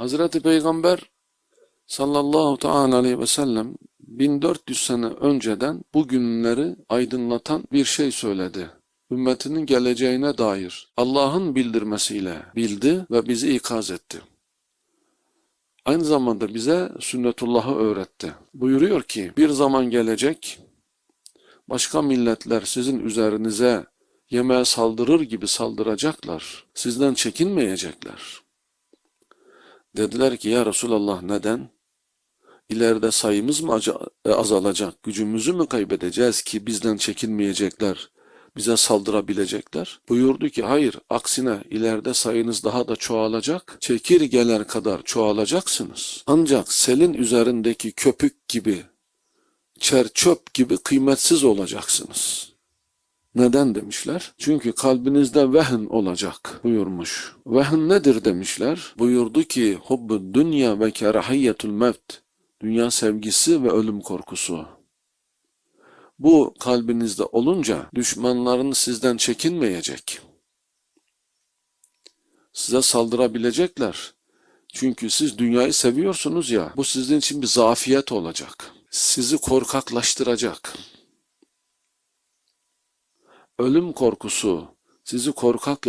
Hazreti Peygamber sallallahu teala aleyhi ve sellem 1400 sene önceden bu günleri aydınlatan bir şey söyledi. Ümmetinin geleceğine dair Allah'ın bildirmesiyle bildi ve bizi ikaz etti. Aynı zamanda bize sünnetullah'ı öğretti. Buyuruyor ki bir zaman gelecek başka milletler sizin üzerinize yemeğe saldırır gibi saldıracaklar. Sizden çekinmeyecekler. Dediler ki ya Resulallah neden? İleride sayımız mı e, azalacak, gücümüzü mü kaybedeceğiz ki bizden çekinmeyecekler, bize saldırabilecekler? Buyurdu ki hayır, aksine ileride sayınız daha da çoğalacak, çekirgeler kadar çoğalacaksınız. Ancak selin üzerindeki köpük gibi, çerçöp gibi kıymetsiz olacaksınız. Neden demişler? Çünkü kalbinizde vehn olacak buyurmuş. Vehn nedir demişler? Buyurdu ki hubbu dünya ve kerahiyyetul mevt. Dünya sevgisi ve ölüm korkusu. Bu kalbinizde olunca düşmanların sizden çekinmeyecek. Size saldırabilecekler. Çünkü siz dünyayı seviyorsunuz ya, bu sizin için bir zafiyet olacak. Sizi korkaklaştıracak. Ölüm korkusu sizi korkak